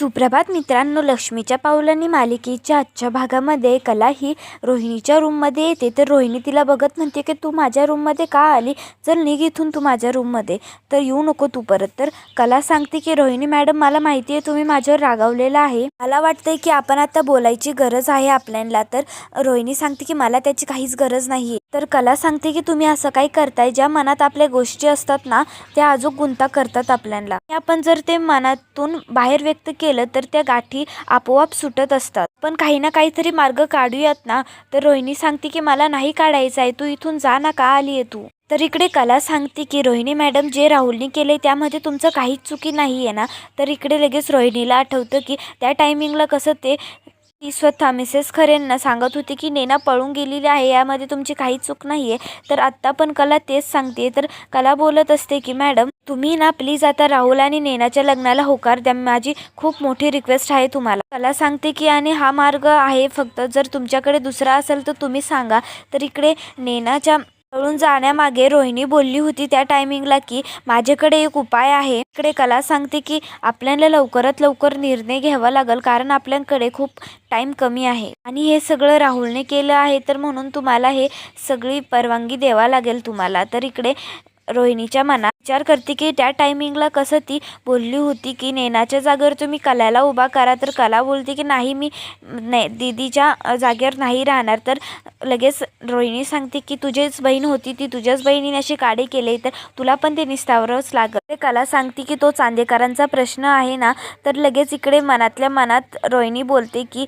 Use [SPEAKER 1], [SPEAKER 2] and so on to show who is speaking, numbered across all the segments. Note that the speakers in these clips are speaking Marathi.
[SPEAKER 1] सुप्रभात मित्रांनो लक्ष्मीच्या पावलांनी मालिकेच्या आजच्या भागामध्ये कला ही रोहिणीच्या रूममध्ये येते. तर रोहिणी तिला बघत म्हणते की तू माझ्या रूममध्ये का आली? चल निघ इथून तू माझ्या रूममध्ये. तर येऊ नको तू परत. तर कला सांगते की रोहिणी मॅडम मला माहिती आहे तुम्ही माझ्यावर रागावलेला आहे. मला वाटतंय की आपण आता बोलायची गरज आहे आपल्याला तर रोहिणी सांगते की मला त्याची काहीच गरज नाही तर कला सांगते की तुम्ही असं काही करताय ज्या मनात आपल्या गोष्टी असतात ना त्या अजून गुंता करतात आपल्याला. आपण जर ते मनातून बाहेर व्यक्त केलं तर त्या गाठी आपोआप सुटत असतात. पण काही ना काहीतरी मार्ग काढूयात ना तर रोहिणी सांगते की मला नाही काढायचं आहे तू इथून जा ना का आली आहे तू? तर इकडे कला सांगते की रोहिणी मॅडम जे राहुलने केले त्यामध्ये तुमचं काहीच चुकी नाही आहे ना? तर इकडे लगेच रोहिणीला आठवतं की त्या टायमिंगला कसं ते ती स्वतः मिसेस खरेंना सांगत होती की नेना पळून गेलेली आहे यामध्ये तुमची काही चूक नाही आहे तर आत्ता पण कला तेच सांगते. तर कला बोलत असते की मॅडम तुम्ही ना प्लीज आता राहुल आणि नेनाच्या लग्नाला होकार द्या. माझी खूप मोठी रिक्वेस्ट आहे तुम्हाला. कला सांगते की आणि हा मार्ग आहे फक्त जर तुमच्याकडे दुसरा असेल तर तुम्ही सांगा. तर इकडे नेनाच्या पळून जाण्यामागे रोहिणी बोलली होती त्या टायमिंगला की माझ्याकडे एक उपाय आहे. इकडे कला सांगते की आपल्याला लवकरात लवकर निर्णय घ्यावा लागेल कारण आपल्याकडे खूप टाईम कमी आहे. आणि हे सगळं राहुलने केलं आहे तर म्हणून तुम्हाला हे सगळी परवानगी द्यावा लागेल तुम्हाला. तर इकडे रोहिणीच्या मनात विचार करते की त्या टायमिंगला कसं ती बोलली होती की नेनाच्या जागेवर तुम्ही कलाला उभा करा तर कला बोलते की नाही मी नाही दीदीच्या जागेवर नाही राहणार. तर लगेच रोहिणी सांगते की तुझीच बहीण होती ती तुझ्याच बहिणीने अशी काडी केले तर तुला पण ते निस्तावरच लागत ते कला सांगते की तो चांदेकरांचा प्रश्न आहे ना तर लगेच इकडे मनातल्या मनात रोहिणी बोलते की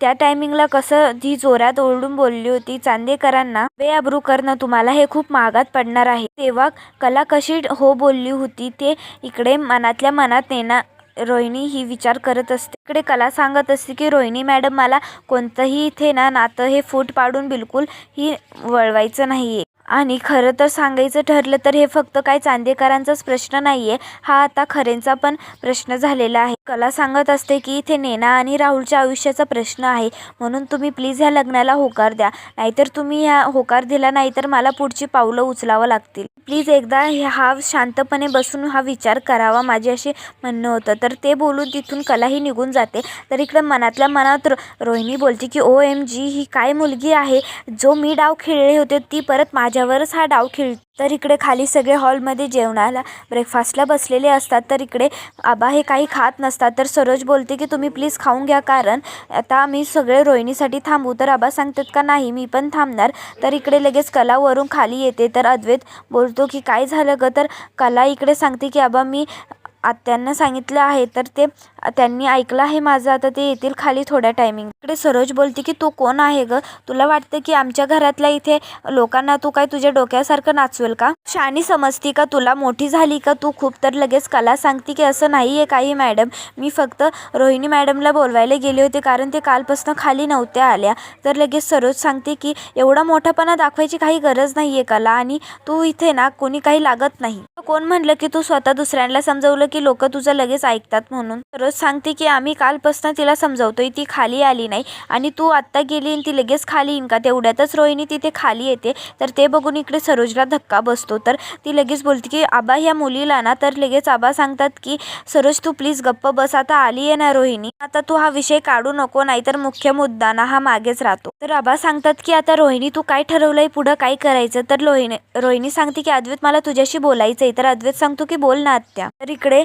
[SPEAKER 1] त्या टायमिंगला कसं ती जोरात ओरडून बोलली होती चांदेकरांना बेआब्रू करणं तुम्हाला हे खूप महागात पडणार आहे. तेव्हा कला कशी हो बोलली होती ते इकडे मनातल्या मनात नेना रोहिणी ही विचार करत असते. इकडे कला सांगत असते की रोहिणी मॅडम मला कोणतंही इथे ना नातं हे फूट पाडून बिलकुल ही वळवायचं नाही आहे आणि खरं तर सांगायचं ठरलं तर हे फक्त काय चांदेकरांचाच प्रश्न नाही आहे हा आता खरेंचा पण प्रश्न झालेला आहे. कला सांगत असते की इथे नेना आणि राहुलच्या आयुष्याचा प्रश्न आहे. म्हणून तुम्ही प्लीज ह्या लग्नाला होकार द्या. नाहीतर तुम्ही ह्या होकार दिला नाही तर मला पुढची पावलं उचलावं लागतील. प्लीज एकदा हा शांतपणे बसून हा विचार करावा माझे असे म्हणणं होतं. तर ते बोलून तिथून कलाही निघून जाते. तर इकडं मनातल्या मनात रो रोहिणी बोलते की ओ एम जी ही काय मुलगी आहे? जो मी डाव खेळले होते ती परत माझ्यावरच हा डाव खेळ तर इकडे खाली सगळे हॉलमध्ये जेवणाला ब्रेकफास्टला बसलेले असतात. तर इकडे आबा हे काही खात नसतात. तर सरोज बोलते की तुम्ही प्लीज खाऊन घ्या कारण आता आम्ही सगळे रोहिणीसाठी थांबू. तर आबा सांगतात का नाही मी पण थांबणार. तर इकडे लगेच कला वरून खाली येते. तर अद्वैत बोलतो की काय झालं ग? तर कला इकडे सांगते की आबा मी आत्यांना सांगितलं आहे तर ते त्यांनी ऐकलं आहे माझं. आता ते येतील खाली थोड्या टायमिंग इकडे सरोज बोलते की तू कोण आहे ग? तुला वाटतं की आमच्या घरातल्या इथे लोकांना तू काय तुझ्या डोक्यासारखं नाचवेल का? शानी समजती का तुला? मोठी झाली का तू? खूप तर लगेच कला सांगते की असं नाही आहे काही मॅडम. मी फक्त रोहिणी मॅडमला बोलवायला गेले होते कारण ते कालपासून खाली नव्हत्या आल्या. तर लगेच सरोज सांगते की एवढा मोठापणा दाखवायची काही गरज नाही आहे कला आणि तू इथे ना कोणी काही लागत नाही. कोण म्हणलं की तू स्वतः दुसऱ्यांना समजवलं की की लोक तुझं लगेच ऐकतात म्हणून. रोज सांगते की आम्ही कालपासून तिला समजवतोय ती खाली आली नाही. आणि तू आत्ता गेली आणि ती लगेच खाली येईन का? तेवढ्यातच रोहिणी तिथे खाली येते. तर ते बघून इकडे सरोजला धक्का बसतो. तर ती लगेच बोलते की आबा ह्या मुलीला ना? तर लगेच आबा सांगतात की सरोज तू प्लीज गप्प बस. आता आली आहे ना रोहिणी? आता तू हा विषय काढू नको नाहीतर मुख्य मुद्दा ना हा मागेच राहतो. तर आबा सांगतात की आता रोहिणी तू काय ठरवलंय? पुढं काय करायचं? तर रोहिणी रोहिणी सांगते की अद्वैत मला तुझ्याशी बोलायचंय. तर अद्वैत सांगतो की बोल ना आत्या. तर इकडे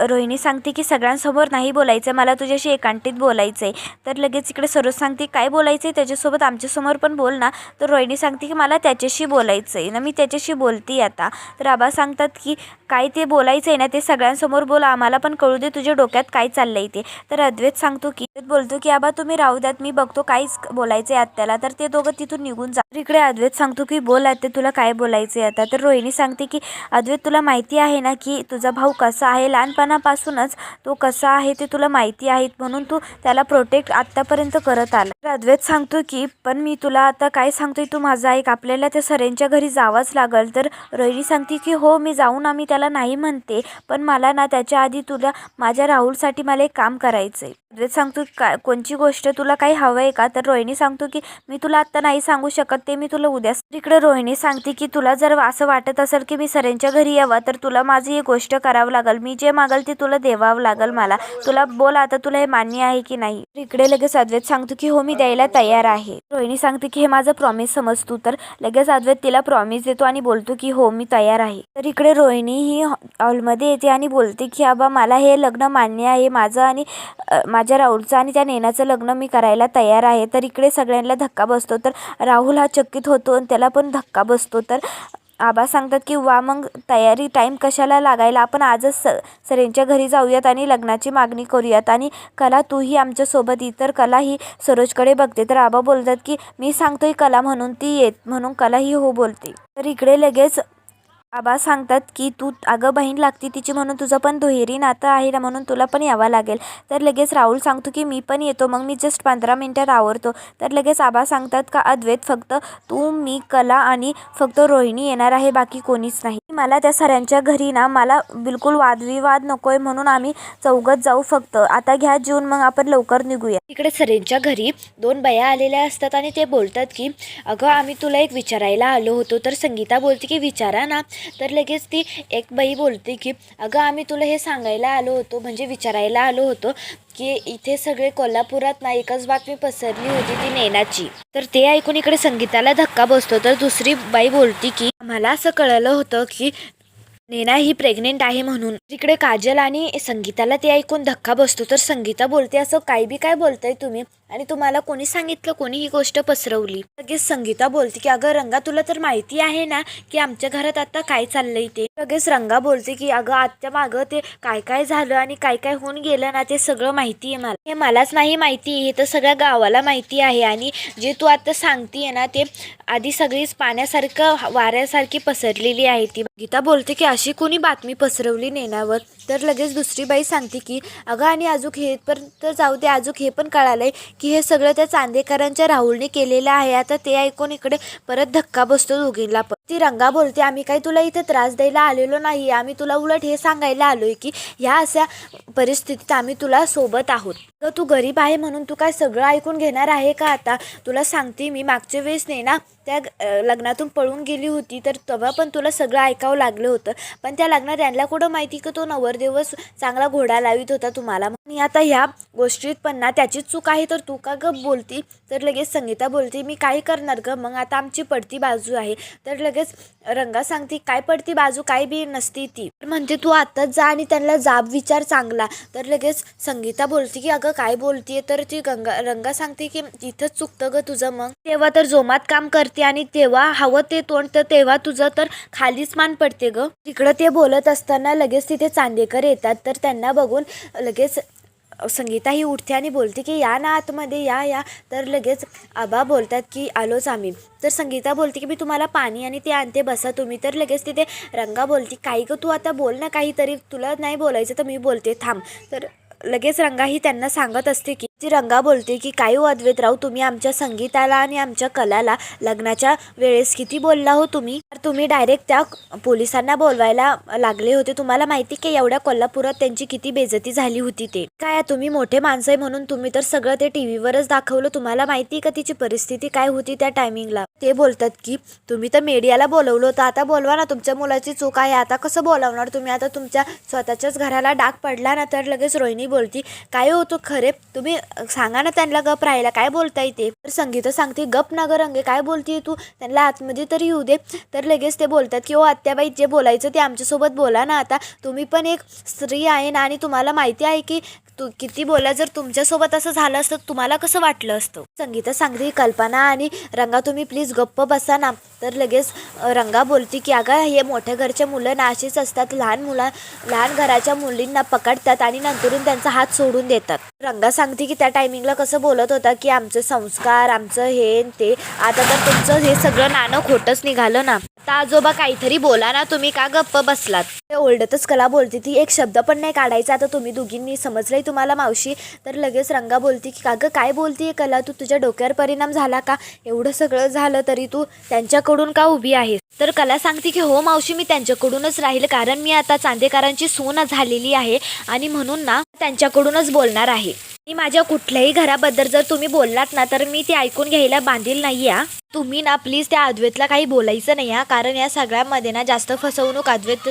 [SPEAKER 1] रोहिणी सांगते की सगळ्यांसमोर नाही बोलायचं मला तुझ्याशी एकांटीत बोलायचं आहे तर लगेच इकडे सरोज सांगते काय बोलायचं आहे त्याच्यासोबत आमच्यासमोर पण बोल ना. तर रोहिणी सांगते की मला त्याच्याशी बोलायचं आहे ना मी त्याच्याशी बोलते आता. तर आबा सांगतात की काय ते बोलायचं आहे ना ते सगळ्यांसमोर बोल. आम्हाला पण कळू दे तुझ्या डोक्यात काय चाललं आहे ते. तर अद्वैत सांगतो की बोलतो की आबा तुम्ही राहू द्यात. मी बघतो काहीच बोलायचं आहे आत्याला. तर ते दोघं तिथून निघून जा. इकडे अद्वैत सांगतो की बोल आत्या तुला काय बोलायचं आहे आता? तर रोहिणी सांगते की अद्वैत तुला माहिती आहे ना की तुझा भाऊ कसा आहे? लहानपण लहानपणापासूनच तो कसा आहे ते तुला माहिती आहे म्हणून तू त्याला प्रोटेक्ट आत्तापर्यंत करत आला. अद्वैत सांगतो की पण मी तुला आता काय सांगतोय? तू माझा ऐक आपल्याला त्या सरेंच्या घरी जावंच लागल. तर रोहिणी सांगते की हो मी जाऊन आम्ही त्याला नाही म्हणते पण मला ना त्याच्या आधी तुला माझ्या राहुलसाठी मला एक काम करायचं आहे अद्वैत सांगतो का कोणची गोष्ट तुला काही हवं आहे का? तर रोहिणी सांगतो की मी तुला आत्ता नाही सांगू शकत ते मी तुला उद्या इकडे रोहिणी सांगते की तुला जर असं वाटत असेल की मी सरेंच्या घरी यावं तर तुला माझी ही गोष्ट करावं लागेल. मी जे मागत लागल ते तुला देवावं लागल मला. तुला बोल आता तुला हे मान्य आहे की नाही? इकडे लगेच अद्वैत सांगतो की हो मी द्यायला तयार आहे. रोहिणी सांगते की हे माझं प्रॉमिस समजतो तर लगेच अद्वैत तिला प्रॉमिस देतो आणि बोलतो की हो मी तयार आहे. तर इकडे रोहिणी ही हॉलमध्ये येते आणि बोलते की आबा मला हे लग्न मान्य आहे माझं आणि माझ्या राहुलचं आणि त्या नेनाचं लग्न मी करायला तयार आहे. तर इकडे सगळ्यांना धक्का बसतो. तर राहुल हा चकित होतो आणि त्याला पण धक्का बसतो. तर आबा सांगतात की वा मग तयारी टाईम कशाला लागायला? आपण आजच स सरेंच्या घरी जाऊयात आणि लग्नाची मागणी करूयात. आणि कला तूही आमच्यासोबत इतर कला ही सरोजकडे बघते. तर आबा बोलतात की मी सांगतोय कला म्हणून ती येत म्हणून कला ही हो बोलते. तर इकडे लगेच आबा सांगतात की तू अगं बहीण लागती तिची म्हणून तुझं पण दुहेरी नातं आहे ना म्हणून तुला पण यावं लागेल. तर लगेच राहुल सांगतो की मी पण येतो मग मी जस्ट पंधरा मिनटात आवरतो तर लगेच आबा सांगतात का अद्वैत फक्त तू मी कला आणि फक्त रोहिणी येणार आहे बाकी कोणीच नाही. मला त्या सरांच्या घरी ना मला बिलकुल वादविवाद नको आहे म्हणून आम्ही चौघत जाऊ फक्त. आता घ्या जेवून मग आपण लवकर निघूया.
[SPEAKER 2] तिकडे सरेंच्या घरी दोन बया आलेल्या असतात आणि ते बोलतात की अगं आम्ही तुला एक विचारायला आलो होतो. तर संगीता बोलते की विचारा ना तर लगेच ती एक बाई बोलते की अगं आम्ही तुला हे सांगायला आलो होतो म्हणजे विचारायला आलो होतो की इथे सगळे कोल्हापुरात ना एकच बातमी पसरली होती ती नेनाची. तर ते ऐकून इकडे संगीताला धक्का बसतो. तर दुसरी बाई बोलती की मला असं कळलं होतं की नेना ही प्रेग्नेंट आहे म्हणून. तिकडे काजल आणि संगीताला ते ऐकून धक्का बसतो. तर संगीता बोलते असं काही बी काय बोलताय तुम्ही? आणि तुम्हाला कोणी सांगितलं कोणी ही गोष्ट पसरवली. लगेच संगीता बोलते की अगं रंगा तुला तर माहिती आहे ना की आमच्या घरात आता काय चाललंय ते? लगेच रंगा बोलते की अगं आत्या मागं ते काय काय झालं आणि काय काय होऊन गेलं ना ते सगळं माहिती आहे मला. हे मलाच नाही माहिती हे तर सगळ्या गावाला माहिती आहे आणि जे तू आता सांगतीये ना ते आधी सगळीच पाण्यासारखं वाऱ्यासारखी पसरलेली आहे ती. गीता बोलते की अशी कोणी बातमी पसरवली नेण्यावर तर लगेच दुसरी बाई सांगते की अगं आणि आजूक हे पण तर जाऊ दे आजूक हे पण कळालंय की हे सगळं त्या चांदेकरांच्या राहुलने केलेलं आहे. आता ते ऐकून इकडे परत धक्का बसतो दोघींना पण. ती रंगा बोलते आम्ही काही तुला इथे त्रास द्यायला आलेलो नाही आम्ही तुला उलट हे सांगायला आलो आहे की ह्या अशा परिस्थितीत आम्ही तुला सोबत आहोत. तर तू गरीब आहे म्हणून तू काय सगळं ऐकून घेणार आहे का आता? तुला सांगते मी मागच्या वेळेस नाही ना त्या लग्नातून पळून गेली होती तर तेव्हा पण तुला सगळं ऐकावं लागलं होतं. पण त्या लग्नात यांना कुठं माहिती की तो नवरदेवच चांगला घोडा लावित होता तुम्हाला? आणि आता ह्या गोष्टीत पण ना त्याचीच चूक आहे तर तू का ग बोलती? तर लगेच संगीता बोलते मी काय करणार ग? मग आता आमची पडती बाजू आहे. तर लगेच रंगा सांगते काय पडती बाजू? काय बी नसती ती. तर म्हणते तू आत्ताच जा आणि त्यांना जाब विचार चांगला. तर लगेच संगीता बोलते की अगं काय बोलतीये तर ती गंगा रंगा सांगते की तिथंच चुकतं ग तुझं मग. तेव्हा तर जोमात काम करते आणि तेव्हा हवं ते तोंड तर तेव्हा तुझं तर खालीच मान पडते ग. तिकडं ते बोलत असताना लगेच तिथे चांदेकर येतात तर त्यांना बघून लगेच संगीता ही उठते आणि बोलते की या ना आतमध्ये या या. तर लगेच आबा बोलतात की आलोच आम्ही तर संगीता बोलते की मी तुम्हाला पाणी आणि ते आणते बसा तुम्ही. तर लगेच तिथे रंगा बोलते काही ग तू आता बोल ना काहीतरी तुला नाही बोलायचं तर मी बोलते थांब. तर लगेच रंगा ही त्यांना सांगत असते की ती रंगा बोलते की काय हो अद्वैतराव तुम्ही आमच्या संगीताला आणि आमच्या कलाला लग्नाच्या वेळेस किती बोलला हो तुम्ही? तर तुम्ही डायरेक्ट त्या पोलिसांना बोलवायला लागले होते. तुम्हाला माहिती की एवढ्या कोल्हापुरात त्यांची किती बेजती झाली होती ते. काय तुम्ही मोठे माणसं आहे म्हणून तुम्ही तर सगळं ते टी व्हीवरच दाखवलं. तुम्हाला माहिती का तिची परिस्थिती? काय होती त्या टायमिंगला ते बोलतात की तुम्ही तर मीडियाला बोलवलं होतं. आता बोलवा ना तुमच्या मुलाची चूक आहे. आता कसं बोलावणार तुम्ही? आता तुमच्या स्वतःच्याच घराला डाग पडला ना तर लगेच रोहिणी बोलती काय होतो खरे? तुम्ही सांगा ना त्यांना गप राहायला. काय बोलताय ते? तर संगीता सांगते गप ना ग रंगे काय बोलतीये तू? त्यांना आतमध्ये तरी येऊ दे. तर लगेच ते बोलतात की ओ आत्याबाई जे बोलायचं ते आमच्यासोबत बोला ना आता. तुम्ही पण एक स्त्री आहे ना आणि तुम्हाला माहिती आहे की तू किती बोला जर तुमच्यासोबत असं झालं असतं तुम्हाला कसं वाटलं असतं? संगीता सांगते कल्पना आणि रंगा तुम्ही प्लीज गप्प बसा ना. तर लगेच रंगा बोलते की अगं हे मोठ्या घरच्या मुलं ना अशीच असतात. लहान मुला लहान घराच्या मुलींना पकडतात आणि नंतरून त्यांचा हात सोडून देतात. रंगा सांगते की त्या टायमिंगला कसं बोलत होता की आमचे संस्कार आमचं हे ते. आता तर तुमचं हे सगळं नाणं खोटंच निघालं ना. आजोबा काहीतरी बोला ना तुम्ही का गप्प बसलात? ते ओरडतच कला बोलते ती एक शब्द पण नाही काढायचा. आता तुम्ही दोघींनी समजलंय तुम्हाला मावशी? तर लगेच रंगा बोलते की कागं काय बोलतीये कला? तू तुझ्या डोक्यावर परिणाम झाला का? एवढं सगळं झालं तरी तू त्यांच्याकडून का उभी आहेस? तर कला सांगते की हो मावशी मी त्यांच्याकडूनच राहील. कारण मी आता चांदेकरांची सून झालेली आहे आणि म्हणून ना त्यांच्याकडूनच बोलणार आहे. मी माझ्या कुठल्याही घराबद्दल जर तुम्ही बोललात ना तर मी ते ऐकून घ्यायला बांधील नाही या तुम्ही ना प्लीज त्या अद्वैतला काही बोलायचं नाही हा. कारण या सगळ्यामध्ये ना जास्त फसवणूक अद्वैत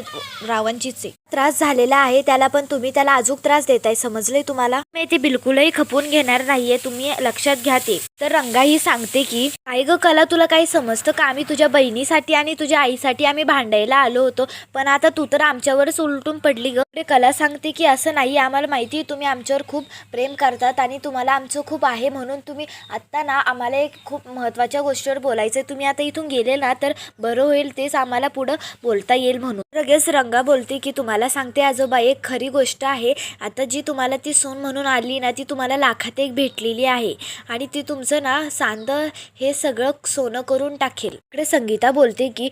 [SPEAKER 2] रावांचीच आहे. त्रास झालेला आहे त्याला पण तुम्ही त्याला अजून त्रास देताय समजले तुम्हाला? मी ते बिलकुलही खपून घेणार नाहीये तुम्ही लक्षात घ्या ते. तर रंगा ही सांगते की काय ग कला तुला काही समजतं का? आम्ही तुझ्या बहिणीसाठी आणि तुझ्या आईसाठी आम्ही भांडायला आलो होतो. पण आता तू तर आमच्यावरच उलटून पडली ग. कला सांगते की असं नाही आम्हाला माहिती आहे तुम्ही आमच्यावर खूप प्रेम करतात आणि तुम्हाला आमचं खूप आहे म्हणून तुम्ही आत्ता ना आम्हाला एक खूप महत्त्वाच्या गोष्टीवर बोलायचं आहे तुम्ही आता इथून गेले ना तर बरं होईल तेच आम्हाला पुढं बोलता येईल म्हणून. लगेच रंगा बोलते की तुम्हाला सांगते आजोबा एक खरी गोष्ट आहे. आता जी तुम्हाला ती सून म्हणून आली ना ती तुम्हाला लाखात एक भेटलेली आहे. आणि ती तुमचं ना सांद हे सगळं सोनं करून टाकेल. इकडे संगीता बोलते की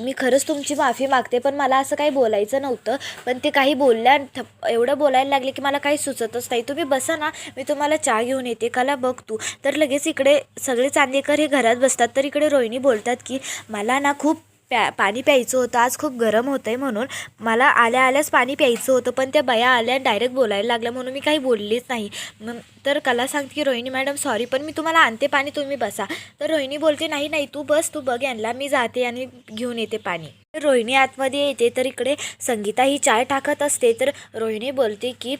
[SPEAKER 2] मी खरंच तुमची माफी मागते पण मला असं काही बोलायचं नव्हतं. पण ते काही बोलल्या थप- एवढं बोलायला लागले की मला काही सुचतच नाही. तुम्ही बसा ना मी तुम्हाला चहा घेऊन येते. कला बघ तू. तर लगेच इकडे सगळे चांदेकर हे घरात बसतात तर इकडे रोहिणी बोलतात की मला ना खूप प्या पाणी प्यायचं होतं आज खूप गरम होतं आहे म्हणून. मला आल्या आल्याच पाणी प्यायचं होतं पण त्या बया आल्या डायरेक्ट बोलायला लागल्या म्हणून मी काही बोललीच नाही. मग तर कला सांगते की रोहिणी मॅडम सॉरी पण मी तुम्हाला आणते पाणी तुम्ही बसा. तर रोहिणी बोलते नाही नाही तू बस तू बघ यांना मी जाते आणि घेऊन येते पाणी. तर रोहिणी आतमध्ये येते तर इकडे संगीता ही चाय टाकत असते तर रोहिणी बोलते की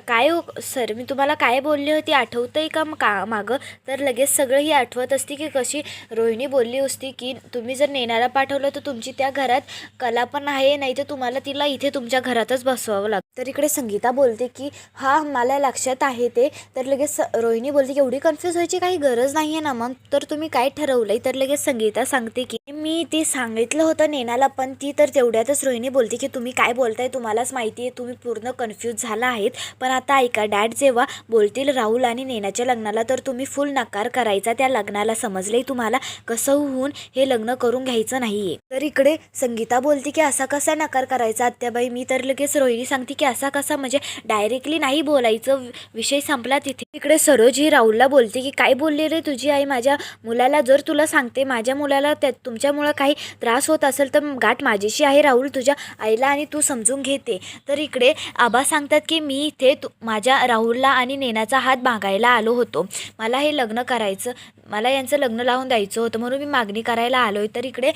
[SPEAKER 2] काय हो सर मी तुम्हाला काय बोलली होती आठवतं आहे का का मागं? तर लगेच सगळं ही आठवत असते की कशी रोहिणी बोलली असती की तुम्ही जर नेणारा पाठवलं तर तुमची त्या घरात कला पण आहे नाही तर तुम्हाला तिला इथे तुमच्या घरातच बसवावं लागतं. तर इकडे संगीता बोलते की हा मला लक्षात आहे ते. तर लगेच स- रोहिणी बोलते की एवढी कन्फ्यूज व्हायची काही गरज नाही आहे ना मग? तर तुम्ही काय ठरवलंय? तर लगेच संगीता सांगते की मी ते सांगितलं होतं नेनाला पण ती तर तेवढ्यातच रोहिणी बोलते की तुम्ही काय बोलताय तुम्हालाच माहिती आहे तुम्ही पूर्ण कन्फ्यूज झाला आहेत. पण आता ऐका डॅड जेव्हा बोलतील राहुल आणि नेनाच्या लग्नाला तर तुम्ही फुल नकार करायचा त्या लग्नाला समजले तुम्हाला? कसं होऊन हे लग्न करून घ्यायचं नाही तर इकडे संगीता बोलते की असा कसा नकार करायचा आत्याबाई? मी तर लगेच रोहिणी सांगते की असा कसा म्हणजे डायरेक्टली नाही बोलायचं. विषय संपला तिथे. इकडे सरोज ही राहुलला बोलते की काय बोलली रे तुझी आई? माझ्या मुलाला जर तुला सांगते माझ्या मुलाला त्या तुमच्यामुळं काही त्रास होत असेल तर गाठ माझीशी आहे राहुल तुझ्या आईला आणि तू समजून घेते. तर इकडे आबा सांगतात की मी इथे तू माझ्या राहुलला आणि नेनाचा हात मागायला आलो होतो. मला हे लग्न करायचं मला यांचं लग्न लावून द्यायचं होतं म्हणून मी मागणी करायला आलो आहे तर इकडे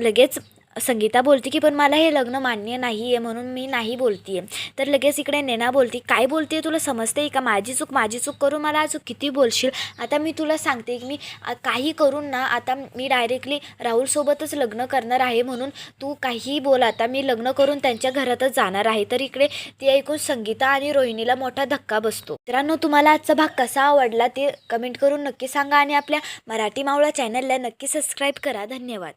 [SPEAKER 2] लगेच संगीता बोलते की पण मला हे लग्न मान्य नाही आहे म्हणून मी नाही बोलते तर लगेच इकडे नेना बोलते काय बोलते तुला समजते का? माझी चूक माझी चूक करून मला अजून किती बोलशील? आता मी तुला सांगते की मी काही करून ना आता मी डायरेक्टली राहुलसोबतच लग्न करणार आहे म्हणून तू काहीही बोल आता मी लग्न करून त्यांच्या घरातच जाणार आहे. तर इकडे ते ऐकून संगीता आणि रोहिणीला मोठा धक्का बसतो. मित्रांनो तुम्हाला आजचा भाग कसा आवडला ते कमेंट करून नक्की सांगा आणि आपल्या मराठी मावळा चॅनलला नक्की सबस्क्राईब करा. धन्यवाद.